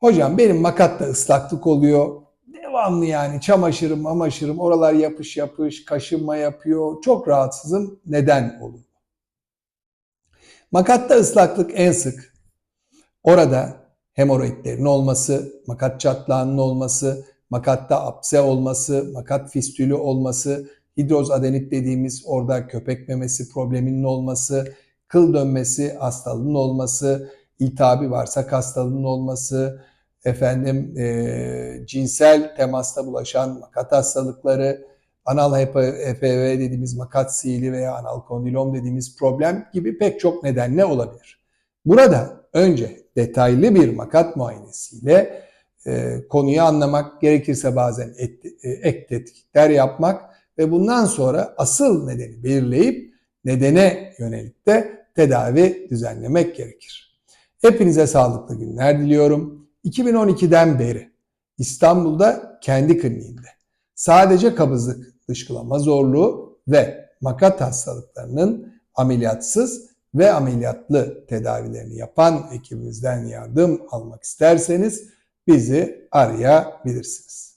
Hocam benim makatta ıslaklık oluyor. Devamlı yani çamaşırım mamaşırım oralar yapış yapış kaşınma yapıyor. Çok rahatsızım. Neden olur? Makatta ıslaklık en sık. Orada hemoroidlerin olması, makat çatlağının olması, makatta apse olması, makat fistülü olması, hidroz adenit dediğimiz orada köpek memesi probleminin olması, kıl dönmesi hastalığının olması, iltihabi bağırsak hastalığının olması, efendim e, cinsel temasta bulaşan makat hastalıkları, anal HPV dediğimiz makat sihili veya anal kondilom dediğimiz problem gibi pek çok nedenle olabilir. Burada önce detaylı bir makat muayenesiyle e, konuyu anlamak, gerekirse bazen et, e, ek tetkikler yapmak ve bundan sonra asıl nedeni belirleyip nedene yönelik de tedavi düzenlemek gerekir. Hepinize sağlıklı günler diliyorum. 2012'den beri İstanbul'da kendi kliniğimde sadece kabızlık, dışkılama zorluğu ve makat hastalıklarının ameliyatsız ve ameliyatlı tedavilerini yapan ekibimizden yardım almak isterseniz bizi arayabilirsiniz.